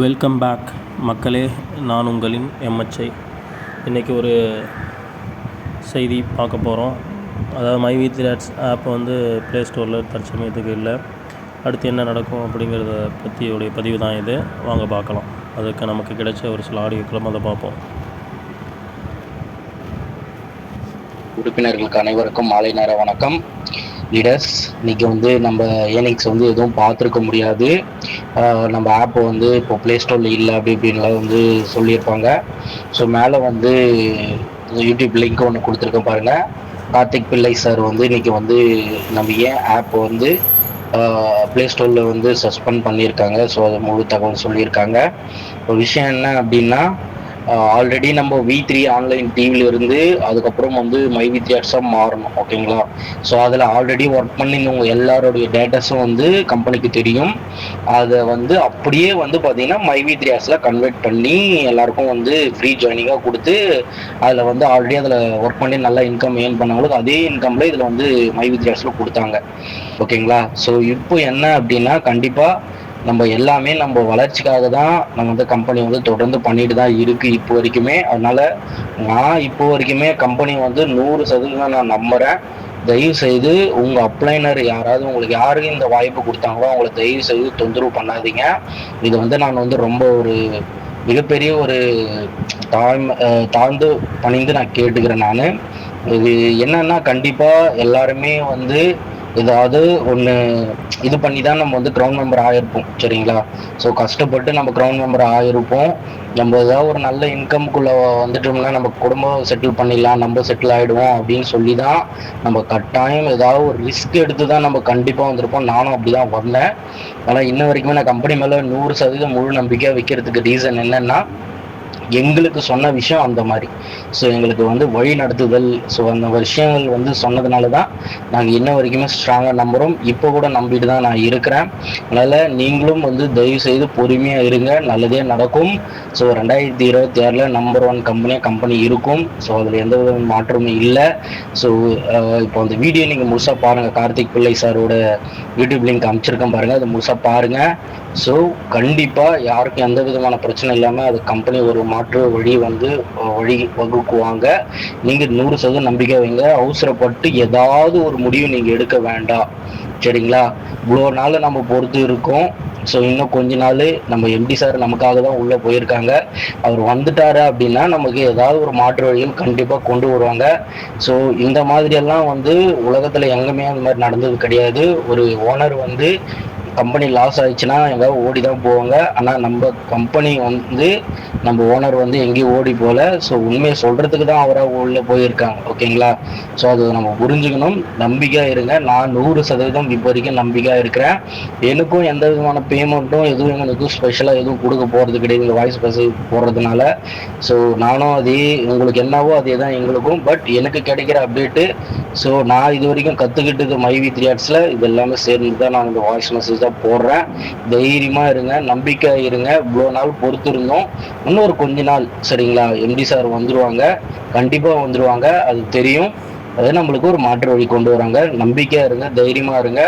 Welcome back மக்களே. நான் உங்களின் எம்எச்ஐ இன்றைக்கி ஒரு செய்தி பார்க்க போகிறோம் அதாவது மை வித் ஆட்ஸ் ஆப் வந்து ப்ளே ஸ்டோரில் தற்சமயத்துக்கு இல்லை. அடுத்து என்ன நடக்கும் அப்படிங்கிறத பற்றியுடைய பதிவு தான் இது. வாங்க பார்க்கலாம். அதுக்கு நமக்கு கிடைச்ச ஒரு சில ஆடியோக்களும் அதை பார்ப்போம். உறுப்பினர்களுக்கு அனைவருக்கும் மாலை நேர வணக்கம். லீடர்ஸ் இன்னைக்கு வந்து நம்ம ஏனிக்ஸ் வந்து எதுவும் பார்த்துருக்க முடியாது. நம்ம ஆப் வந்து இப்போ ப்ளே ஸ்டோரில் இல்லை அப்படி இப்படின்லாம் வந்து சொல்லியிருப்பாங்க. ஸோ மேலே வந்து யூடியூப் லிங்க் ஒன்று கொடுத்துருக்கேன் பாருங்கள் கார்த்திக் பிள்ளை சார் வந்து இன்னைக்கு வந்து நம்ம ஏன் ஆப் வந்து ப்ளே ஸ்டோரில் வந்து சஸ்பெண்ட் பண்ணியிருக்காங்க. ஸோ அது முழு தகவல் சொல்லியிருக்காங்க. இப்போ விஷயம் என்ன அப்படின்னா ஆல்ரெடி நம்ம வி த்ரீ ஆன்லைன் டிவில இருந்து அதுக்கப்புறம் வந்து மை வி த்ரீ ஆட்ஸாக மாறணும் ஓகேங்களா ஸோ அதில் ஆல்ரெடி ஒர்க் பண்ணிருந்தவங்க எல்லாருடைய டேட்டாஸும் வந்து கம்பெனிக்கு தெரியும். அதை வந்து அப்படியே வந்து பார்த்தீங்கன்னா மை வி த்ரீ ஆட்ஸில் கன்வெர்ட் பண்ணி எல்லாருக்கும் வந்து ஃப்ரீ ஜாயினிங்காக கொடுத்து அதில் வந்து ஆல்ரெடி அதில் ஒர்க் பண்ணி நல்லா இன்கம் ஏர்ன் பண்ணவங்களுக்கு அதே இன்கம்ல இதில் வந்து மை வி த்ரீ ஆட்ஸில் கொடுத்தாங்க ஓகேங்களா ஸோ இப்போ என்ன அப்படின்னா கண்டிப்பாக நம்ம எல்லாமே நம்ம வளர்ச்சிக்காக தான் நம்ம வந்து கம்பெனி வந்து தொடர்ந்து பண்ணிட்டு தான் இருக்கு இப்போ வரைக்குமே. அதனால நான் இப்போ வரைக்குமே கம்பெனி வந்து நூறு சதவீதம் நான் நம்புறேன். தயவு செய்து உங்க அப்ளைனர் யாராவது உங்களுக்கு யாருக்கு இந்த வாய்ப்பு கொடுத்தாங்களோ அவங்கள தயவு செய்து தொந்தரவு பண்ணாதீங்க. இது வந்து நான் வந்து ரொம்ப ஒரு மிகப்பெரிய ஒரு தாழ்ம தாழ்ந்து பணிந்து நான் கேட்டுக்கிறேன் நான். இது என்னன்னா கண்டிப்பா எல்லாருமே வந்து ஏதாவது ஒன்று இது பண்ணி தான் நம்ம வந்து கிரவுண்ட் மெம்பர் ஆகிருப்போம் சரிங்களா? ஸோ கஷ்டப்பட்டு நம்ம க்ரௌண்ட் மெம்பர் ஆகிருப்போம் நம்ம ஏதாவது ஒரு நல்ல இன்கம்குள்ளே வந்துட்டோம்னா நம்ம குடும்பம் செட்டில் பண்ணிடலாம் நம்ம செட்டில் ஆகிடுவோம் அப்படின்னு சொல்லி தான் நம்ம கட்டாயம் ஏதாவது ஒரு ரிஸ்க் எடுத்து தான் நம்ம கண்டிப்பாக வந்திருப்போம். நானும் அப்படி தான் வந்தேன். ஆனால் இன்ன வரைக்குமே நான் கம்பெனி மேலே நூறு சதவீதம் முழு நம்பிக்கையாக வைக்கிறதுக்கு ரீசன் என்னன்னா எங்களுக்கு சொன்ன விஷயம் அந்த மாதிரி. ஸோ எங்களுக்கு வந்து வழி நடத்துதல் ஸோ அந்த விஷயங்கள் வந்து சொன்னதுனால தான் நாங்கள் இன்ன வரைக்குமே ஸ்ட்ராங்காக நம்புகிறோம் இப்போ கூட நம்பிட்டு தான் நான் இருக்கிறேன். அதனால் நீங்களும் வந்து தயவு செய்து பொறுமையாக இருங்க. நல்லதே நடக்கும். ஸோ ரெண்டாயிரத்தி இருபத்தி ஆறில் நம்பர் ஒன் கம்பெனியாக கம்பெனி இருக்கும். ஸோ அதில் எந்த வித மாற்றமும் இல்லை. ஸோ இப்போ அந்த வீடியோ நீங்கள் முழுசாக பாருங்கள் கார்த்திக் பிள்ளை சாரோட யூடியூப் லிங்க் அமைச்சிருக்கேன் பாருங்கள் அதை முழுசாக பாருங்கள் ஸோ கண்டிப்பாக யாருக்கும் எந்த விதமான பிரச்சனை இல்லாமல் அது கம்பெனி ஒரு மாற்று வழி வந்து வழி வகுக்குவாங்க. நீங்கள் நூறு சதவீதம் நம்பிக்கை வைங்க. அவசரப்பட்டு ஏதாவது ஒரு முடிவு நீங்கள் எடுக்க வேண்டாம். சரிங்களா? இவ்வளோ நாள் நம்ம பொறுத்து இருக்கோம். ஸோ இன்னும் கொஞ்ச நாள் நம்ம எம்டி சார் நமக்காக தான் உள்ளே போயிருக்காங்க. அவர் வந்துட்டாரு அப்படின்னா நமக்கு ஏதாவது ஒரு மாற்று வழிகள் கண்டிப்பாக கொண்டு வருவாங்க. ஸோ இந்த மாதிரியெல்லாம் வந்து உலகத்தில் எங்கேயுமே அந்த மாதிரி நடந்தது கிடையாது. ஒரு ஓனர் வந்து கம்பெனி லாஸ் ஆயிடுச்சுன்னா எங்கேயாவது ஓடி தான் போவாங்க. ஆனால் நம்ம கம்பெனி வந்து நம்ம ஓனர் வந்து எங்கேயும் ஓடி போகல. ஸோ உண்மையை சொல்கிறதுக்கு தான் அவராக உள்ளே போயிருக்காங்க. ஓகேங்களா ஸோ அது நம்ம புரிஞ்சுக்கணும். நம்பிக்கையாக இருங்க. நான் நூறு சதவீதம் இப்போ வரைக்கும் நம்பிக்கையாக இருக்கிறேன். எனக்கும் எந்த விதமான பேமெண்ட்டும் எதுவும் எங்களுக்கு ஸ்பெஷலாக எதுவும் கொடுக்க போகிறது கிடையாது. இந்த வாய்ஸ் மெசேஜ் போடுறதுனால. ஸோ நானும் அதே உங்களுக்கு என்னவோ அதே தான் எங்களுக்கும். பட் எனக்கு கிடைக்கிற அப்டேட்டு ஸோ நான் இது வரைக்கும் கற்றுக்கிட்டது மைவி த்ரீ ஆர்ட்ஸில் இது எல்லாமே சேர்ந்து தான் நான் இந்த வாய்ஸ் மெசேஜ் தான் போடுறேன். தைரியமாக இருங்க நம்பிக்கை இருங்க. இவ்வளோ நாள் பொறுத்து இருந்தோம் இன்னும் ஒரு கொஞ்ச நாள் சரிங்களா? எம்டி சார் வந்துருவாங்க. கண்டிப்பாக வந்துடுவாங்க அது தெரியும். அது நம்மளுக்கு ஒரு மாற்று வழி கொண்டு வராங்க. நம்பிக்கையாக இருங்க தைரியமாக இருங்க.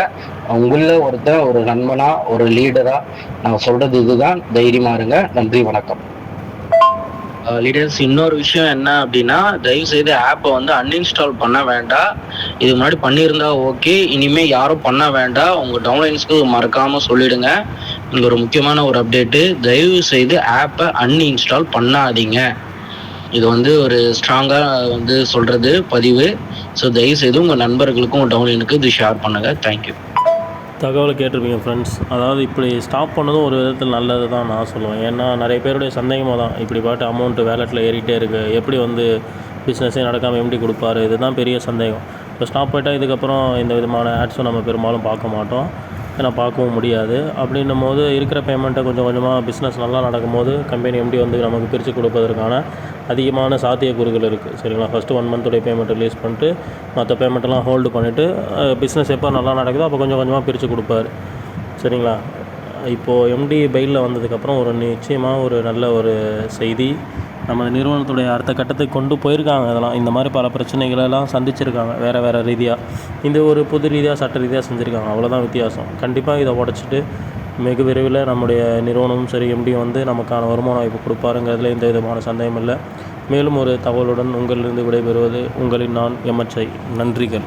உங்களில் ஒருத்தன் ஒரு நண்பனா ஒரு லீடராக நான் சொல்கிறது இதுதான். தைரியமாக இருங்க. நன்றி வணக்கம். லீடர்ஸ் இன்னொரு விஷயம் என்ன அப்படின்னா தயவு செய்து ஆப்பை வந்து அன்இன்ஸ்டால் பண்ண வேண்டாம். இது முன்னாடி பண்ணியிருந்தா ஓகே இனிமே யாரும் பண்ண வேண்டாம். உங்க டவுன்லைன்ஸ்க்கு மறக்காம சொல்லிடுங்க. இங்க ஒரு முக்கியமான ஒரு அப்டேட்டு தயவு செய்து ஆப்பை அன்இன்ஸ்டால் பண்ணாதீங்க. இது வந்து ஒரு ஸ்ட்ராங்காக வந்து சொல்றது பதிவு. ஸோ தயவு செய்து உங்கள் நண்பர்களுக்கும் டவுன்லைனுக்கு இது ஷேர் பண்ணுங்க. தேங்க்யூ தகவலை கேட்டிருப்பீங்க ஃப்ரெண்ட்ஸ் அதாவது இப்படி ஸ்டாப் பண்ணதும் ஒரு விதத்தில் நல்லது தான் நான் சொல்லுவேன். ஏன்னா நிறைய பேருடைய சந்தேகமாக தான். இப்படி பாட்டு அமௌண்ட்டு வேலெட்டில் ஏறிட்டே இருக்குது எப்படி வந்து பிஸ்னஸே நடக்காமல் எப்படி கொடுப்பாரு? இதுதான் பெரிய சந்தேகம். இப்போ ஸ்டாப் போயிட்டால் இதுக்கப்புறம் இந்த விதமான ஆட்ஸும் நம்ம பெரும்பாலும் பார்க்க மாட்டோம். ஏன்னா பார்க்கவும் முடியாது. அப்படின்னும் போது இருக்கிற பேமெண்ட்டை கொஞ்சம் கொஞ்சமாக பிஸ்னஸ் நல்லா நடக்கும்போது கம்பெனி எம்டி வந்து நமக்கு பிரித்து கொடுப்பதற்கான அதிகமான சாத்தியக்கூறுகள் இருக்குது சரிங்களா? ஃபஸ்ட்டு ஒன் மந்த்துடைய பேமெண்ட் ரிலீஸ் பண்ணிட்டு மற்ற பேமெண்ட்டெல்லாம் ஹோல்டு பண்ணிவிட்டு பிஸ்னஸ் எப்போ நல்லா நடக்குதோ அப்போ கொஞ்சம் கொஞ்சமாக பிரித்து கொடுப்பாரு. சரிங்களா? இப்போது எம்டி பெயிலில் வந்ததுக்கப்புறம் ஒரு நிச்சயமாக ஒரு நல்ல ஒரு செய்தி நமது நிறுவனத்துடைய அடுத்த கட்டத்துக்கு கொண்டு போயிருக்காங்க அதெல்லாம். இந்த மாதிரி பல பிரச்சனைகளெல்லாம் சந்திச்சிருக்காங்க வேறு வேறு ரீதியாக இந்த ஒரு பொது ரீதியாக சட்ட ரீதியாக செஞ்சுருக்காங்க. அவ்வளோதான் வித்தியாசம். கண்டிப்பாக இதை உடச்சிட்டு வெகு விரைவில் நம்முடைய நிறுவனமும் சரி எப்படியும் வந்து நமக்கான வருமான வாய்ப்பு கொடுப்பாருங்கிறதுல எந்த விதமான சந்தேகம் இல்லை. மேலும் ஒரு தகவலுடன் உங்களிலிருந்து விடைபெறுவது உங்களின் நான் எம்எச்ஐ. நன்றிகள்.